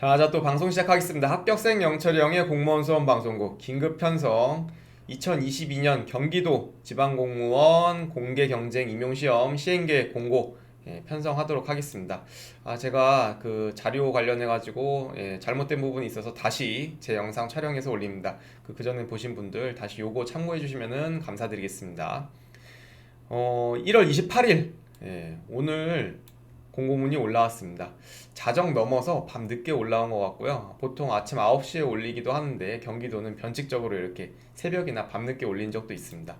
자, 자, 또 방송 시작하겠습니다. 합격생 영철형의 공무원 수험 방송국 긴급 편성 2022년 경기도 지방공무원 공개 경쟁 임용 시험 시행계획 공고 예, 편성하도록 하겠습니다. 아, 제가 그 자료 관련해 가지고 예, 잘못된 부분이 있어서 다시 제 영상 촬영해서 올립니다. 그 그전에 보신 분들 다시 요거 참고해 주시면은 감사드리겠습니다. 어, 1월 28일 예, 오늘 공고문이 올라왔습니다. 자정 넘어서 밤 늦게 올라온 것 같고요. 보통 아침 9시에 올리기도 하는데 경기도는 변칙적으로 이렇게 새벽이나 밤 늦게 올린 적도 있습니다.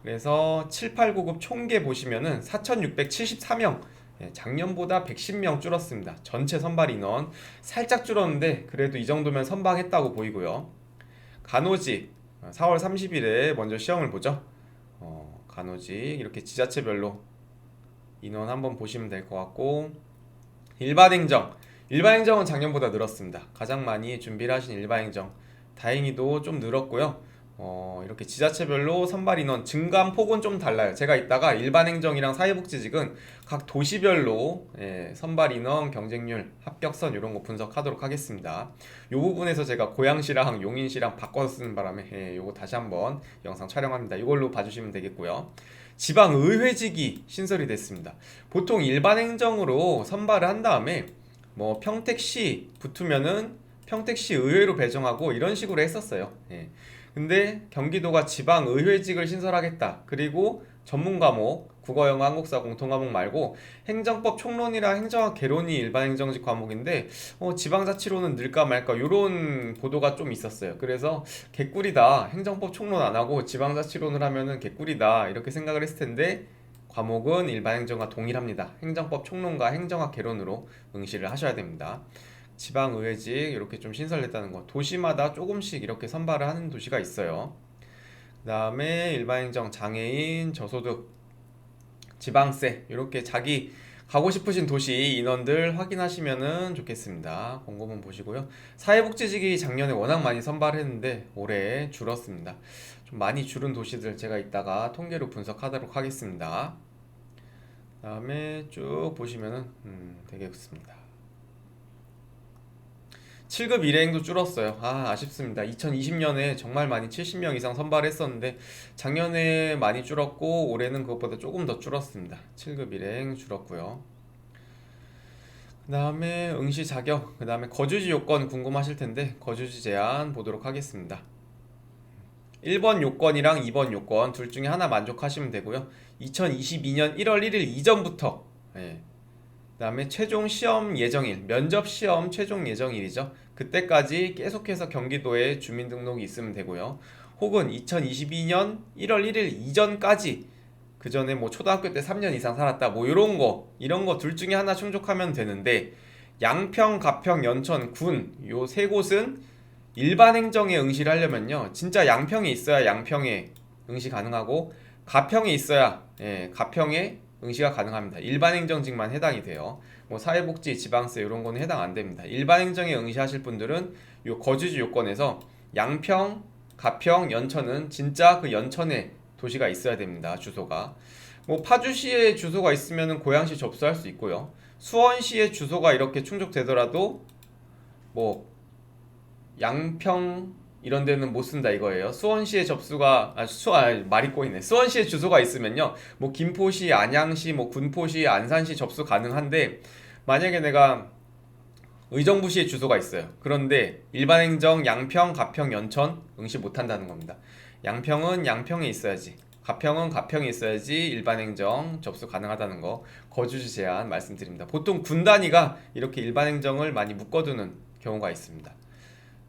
그래서 7, 8, 9급 총계 보시면은 4,674명 예, 작년보다 110명 줄었습니다. 전체 선발 인원 살짝 줄었는데 그래도 이 정도면 선방했다고 보이고요. 간호직 4월 30일에 먼저 시험을 보죠. 어, 간호직 이렇게 지자체별로 인원 한번 보시면 될 것 같고 일반행정 일반행정은 작년보다 늘었습니다. 가장 많이 준비를 하신 일반행정 다행히도 좀 늘었고요. 어, 이렇게 지자체별로 선발 인원 증감 폭은 좀 달라요. 제가 이따가 일반 행정이랑 사회복지직은 각 도시별로 예, 선발 인원, 경쟁률, 합격선 이런 거 분석하도록 하겠습니다. 이 부분에서 제가 고양시랑 용인시랑 바꿔서 쓰는 바람에 예, 요거 다시 한번 영상 촬영합니다. 이걸로 봐주시면 되겠고요. 지방 의회직이 신설이 됐습니다. 보통 일반 행정으로 선발을 한 다음에 뭐 평택시 붙으면은 평택시 의회로 배정하고 이런 식으로 했었어요. 예. 근데 경기도가 지방 의회직을 신설하겠다. 그리고 전문 과목 국어, 영어, 한국사 공통 과목 말고 행정법 총론이랑 행정학 개론이 일반 행정직 과목인데 어, 지방자치로는 늘까 말까 이런 보도가 좀 있었어요. 그래서 개꿀이다. 행정법 총론 안 하고 지방자치론을 하면은 개꿀이다. 이렇게 생각을 했을 텐데 과목은 일반 행정과 동일합니다. 행정법 총론과 행정학 개론으로 응시를 하셔야 됩니다. 지방의회직 이렇게 좀 신설됐다는 거. 도시마다 조금씩 이렇게 선발을 하는 도시가 있어요. 그 다음에 일반행정, 장애인, 저소득, 지방세 이렇게 자기 가고 싶으신 도시 인원들 확인하시면은 좋겠습니다. 공고문 보시고요. 사회복지직이 작년에 워낙 많이 선발했는데 올해 줄었습니다. 좀 많이 줄은 도시들 제가 이따가 통계로 분석하도록 하겠습니다. 다음에 쭉 보시면은 음, 되겠습니다. 7급 일행도 줄었어요. 아, 아쉽습니다. 2020년에 정말 많이 70명 이상 선발했었는데 작년에 많이 줄었고 올해는 그것보다 조금 더 줄었습니다. 7급 일행 줄었고요. 그 다음에 응시 자격, 그 다음에 거주지 요건 궁금하실 텐데 거주지 제한 보도록 하겠습니다. 1번 요건이랑 2번 요건 둘 중에 하나 만족하시면 되고요. 2022년 1월 1일 이전부터 예. 그다음에 최종 시험 예정일, 면접 시험 최종 예정일이죠. 그때까지 계속해서 경기도에 주민등록이 있으면 되고요. 혹은 2022년 1월 1일 이전까지 그 전에 뭐 초등학교 때 3년 이상 살았다 뭐 이런 거 이런 거 둘 중에 하나 충족하면 되는데 양평, 가평, 연천, 군 요 세 곳은 일반 행정에 응시를 하려면요 진짜 양평에 있어야 양평에 응시 가능하고 가평에 있어야 예, 가평에 응시가 가능합니다. 일반 행정직만 해당이 돼요. 뭐 사회복지, 지방세 이런 거는 해당 안 됩니다. 일반 행정에 응시하실 분들은 요 거주지 요건에서 양평, 가평, 연천은 진짜 그 연천에 도시가 있어야 됩니다. 주소가. 뭐 파주시에 주소가 있으면 고양시 접수할 수 있고요. 수원시에 주소가 이렇게 충족되더라도 뭐 양평 이런 데는 못 쓴다 이거예요. 수원시에 접수가 아, 수 아, 말이 꼬이네. 수원시에 주소가 있으면요. 뭐 김포시, 안양시, 뭐 군포시, 안산시 접수 가능한데 만약에 내가 의정부시에 주소가 있어요. 그런데 일반행정 양평, 가평, 연천 응시 못 한다는 겁니다. 양평은 양평에 있어야지. 가평은 가평에 있어야지 일반행정 접수 가능하다는 거 거주지 제한 말씀드립니다. 보통 군 단위가 이렇게 일반행정을 많이 묶어두는 경우가 있습니다.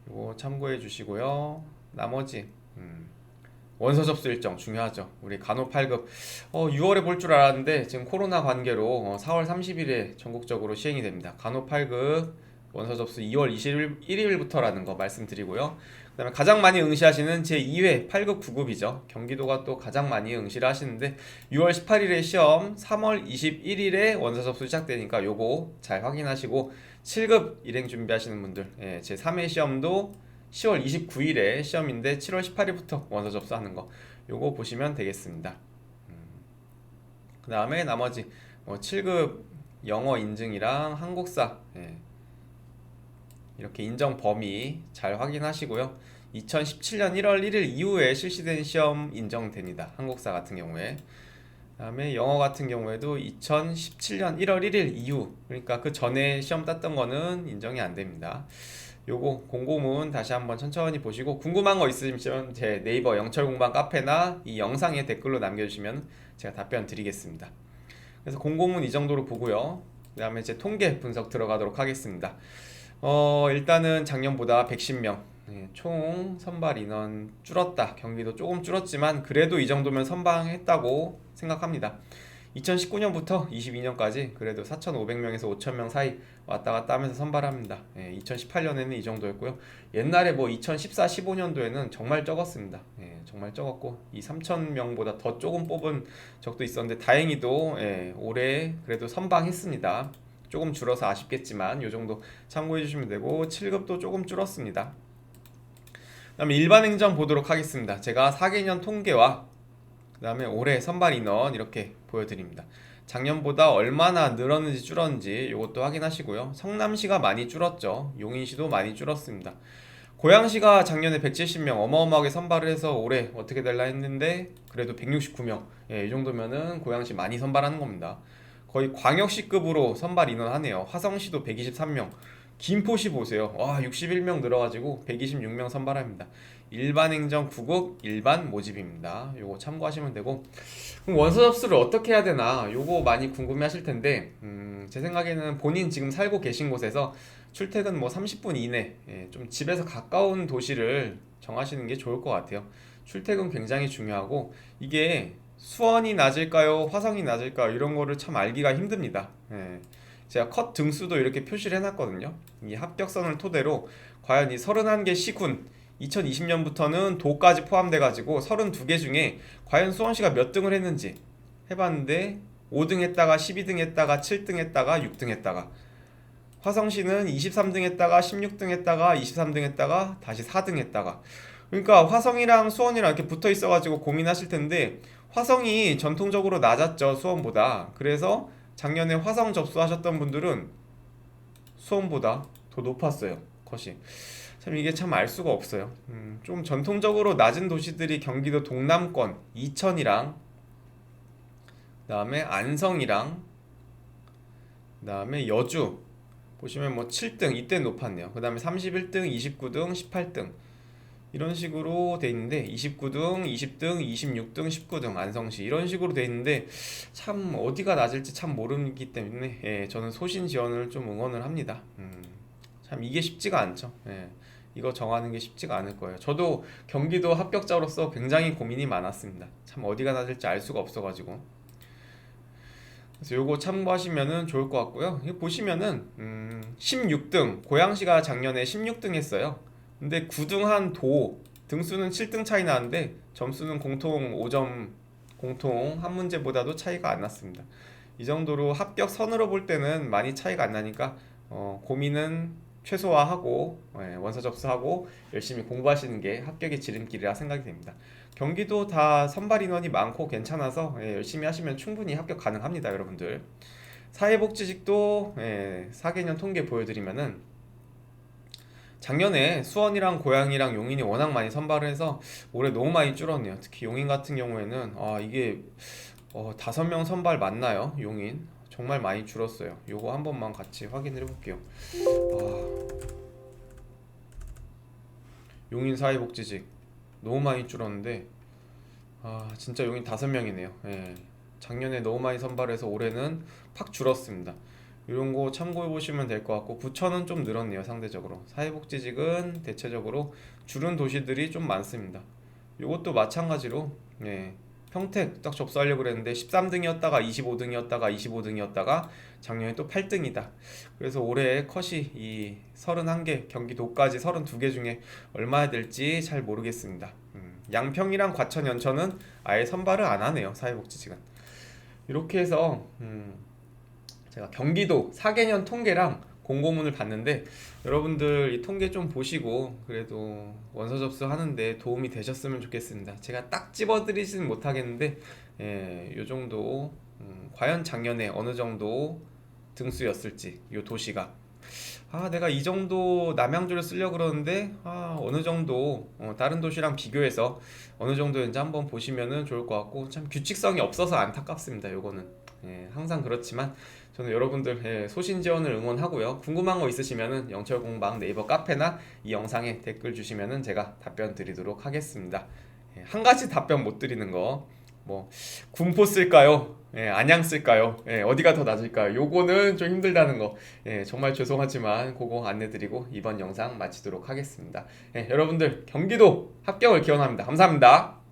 이거 참고해 주시고요. 나머지 음, 원서 접수 일정 중요하죠. 우리 간호 8급 어, 6월에 볼 줄 알았는데 지금 코로나 관계로 어, 4월 30일에 전국적으로 시행이 됩니다. 간호 8급 원서 접수 2월 21일부터라는 거 말씀드리고요. 그다음에 가장 많이 응시하시는 제 2회 8급 9급이죠. 경기도가 또 가장 많이 응시를 하시는데 6월 18일에 시험, 3월 21일에 원서 접수 시작되니까 요거 잘 확인하시고 7급 일행 준비하시는 분들 예, 제 3회 시험도 10월 29일에 시험인데 7월 18일부터 원서 접수하는 거 요거 보시면 되겠습니다. 음, 그 다음에 나머지 뭐 7급 영어 인증이랑 한국사 예, 이렇게 인정 범위 잘 확인하시고요. 2017년 1월 1일 이후에 실시된 시험 인정됩니다. 한국사 같은 경우에. 그다음에 영어 같은 경우에도 2017년 1월 1일 이후 그러니까 그 전에 시험 땄던 거는 인정이 안 됩니다. 요거 공고문 다시 한번 천천히 보시고 궁금한 거 있으시면 제 네이버 영철 공방 카페나 이 영상에 댓글로 남겨주시면 제가 답변 드리겠습니다. 그래서 공고문 이 정도로 보고요. 그 다음에 이제 통계 분석 들어가도록 하겠습니다. 어 일단은 작년보다 110명 네, 총 선발 인원 줄었다. 경기도 조금 줄었지만 그래도 이 정도면 선방했다고 생각합니다. 2019년부터 22년까지 그래도 4,500명에서 5,000명 사이 왔다 갔다 하면서 선발합니다. 예, 2018년에는 이 정도였고요. 옛날에 뭐 2014, 15년도에는 정말 적었습니다. 예, 정말 적었고 이 3,000명보다 더 조금 뽑은 적도 있었는데 다행히도 예, 올해 그래도 선방했습니다. 조금 줄어서 아쉽겠지만 이 정도 참고해 주시면 되고 7급도 조금 줄었습니다. 그다음에 일반 행정 보도록 하겠습니다. 제가 4개년 통계와 그다음에 올해 선발 인원 이렇게 보여드립니다. 작년보다 얼마나 늘었는지 줄었는지 이것도 확인하시고요. 성남시가 많이 줄었죠. 용인시도 많이 줄었습니다. 고양시가 작년에 170명 어마어마하게 선발을 해서 올해 어떻게 될라 했는데 그래도 169명 예, 이 정도면은 고양시 많이 선발하는 겁니다. 거의 광역시급으로 선발 인원 하네요. 화성시도 123명 김포시 보세요. 와 61명 늘어가지고 126명 선발합니다. 일반 행정 9급 일반 모집입니다. 요거 참고하시면 되고 그럼 원서 접수를 어떻게 해야 되나 요거 많이 궁금해하실 텐데 음, 제 생각에는 본인 지금 살고 계신 곳에서 출퇴근 뭐 30분 이내 예, 좀 집에서 가까운 도시를 정하시는 게 좋을 것 같아요. 출퇴근 굉장히 중요하고 이게 수원이 낮을까요? 화성이 낮을까요? 이런 거를 참 알기가 힘듭니다. 예. 제가 컷 등수도 이렇게 표시를 해놨거든요. 이 합격선을 토대로 과연 이 31개 시군 2020년부터는 도까지 포함돼가지고 32개 중에 과연 수원시가 몇 등을 했는지 해봤는데 5등 했다가 12등 했다가 7등 했다가 6등 했다가 화성시는 23등 했다가 16등 했다가 23등 했다가 다시 4등 했다가 그러니까 화성이랑 수원이랑 이렇게 붙어 있어가지고 고민하실 텐데 화성이 전통적으로 낮았죠 수원보다. 그래서 작년에 화성 접수하셨던 분들은 수원보다 더 높았어요 컷이 참 이게 참 알 수가 없어요. 음, 좀 전통적으로 낮은 도시들이 경기도 동남권 이천이랑 그 다음에 안성이랑 그 다음에 여주. 보시면 뭐 7등 이때 높았네요. 그 다음에 31등 29등 18등 이런 식으로 돼 있는데 29등, 20등, 26등, 19등 안성시 이런 식으로 돼 있는데 참 어디가 낮을지 참 모르기 때문에 예, 저는 소신 지원을 좀 응원을 합니다. 음, 참 이게 쉽지가 않죠. 예, 이거 정하는 게 쉽지가 않을 거예요. 저도 경기도 합격자로서 굉장히 고민이 많았습니다. 참 어디가 낮을지 알 수가 없어가지고. 그래서 요거 참고하시면은 좋을 것 같고요. 보시면은 음, 16등 고양시가 작년에 16등 했어요. 근데 9등 한 도 등수는 7등 차이 나는데 점수는 공통 5점 공통 한 문제보다도 차이가 안 났습니다. 이 정도로 합격 선으로 볼 때는 많이 차이가 안 나니까 어, 고민은 최소화하고 예, 원서 접수하고 열심히 공부하시는 게 합격의 지름길이라 생각이 됩니다. 경기도 다 선발 인원이 많고 괜찮아서 예, 열심히 하시면 충분히 합격 가능합니다, 여러분들. 사회복지직도 예, 4개년 통계 보여드리면은 작년에 수원이랑 고양이랑 용인이 워낙 많이 선발을 해서 올해 너무 많이 줄었네요. 특히 용인 같은 경우에는 아 이게 어, 다섯 명 선발 맞나요? 용인 정말 많이 줄었어요. 요거 한 번만 같이 확인을 해볼게요. 아, 용인 사회복지직 너무 많이 줄었는데 아 진짜 용인 다섯 명이네요. 예. 작년에 너무 많이 선발해서 올해는 팍 줄었습니다. 이런 거 참고해 보시면 될 것 같고 부천은 좀 늘었네요 상대적으로. 사회복지직은 대체적으로 줄은 도시들이 좀 많습니다. 이것도 마찬가지로 예, 평택 딱 접수하려고 그랬는데 13등이었다가 25등이었다가 25등이었다가 작년에 또 8등이다. 그래서 올해 컷이 이 31개 경기도까지 32개 중에 얼마야 될지 잘 모르겠습니다. 음, 양평이랑 과천 연천은 아예 선발을 안 하네요 사회복지직은. 이렇게 해서 음, 제가 경기도 4개년 통계랑 공고문을 봤는데 여러분들 이 통계 좀 보시고 그래도 원서 접수하는데 도움이 되셨으면 좋겠습니다. 제가 딱 집어드리지는 못하겠는데 예, 요 정도 음, 과연 작년에 어느 정도 등수였을지 요 도시가 아 내가 이 정도 남양주를 쓰려 그러는데 아 어느 정도 어, 다른 도시랑 비교해서 어느 정도인지 한번 보시면은 좋을 것 같고 참 규칙성이 없어서 안타깝습니다. 요거는 예, 항상 그렇지만 저는 여러분들 예, 소신 지원을 응원하고요. 궁금한 거 있으시면은 영철 공방 네이버 카페나 이 영상에 댓글 주시면은 제가 답변 드리도록 하겠습니다. 예, 한 가지 답변 못 드리는 거 뭐 군포 쓸까요? 예, 안양 쓸까요? 예, 어디가 더 낮을까요? 요거는 좀 힘들다는 거 예, 정말 죄송하지만 그거 안내드리고 이번 영상 마치도록 하겠습니다. 예, 여러분들 경기도 합격을 기원합니다. 감사합니다.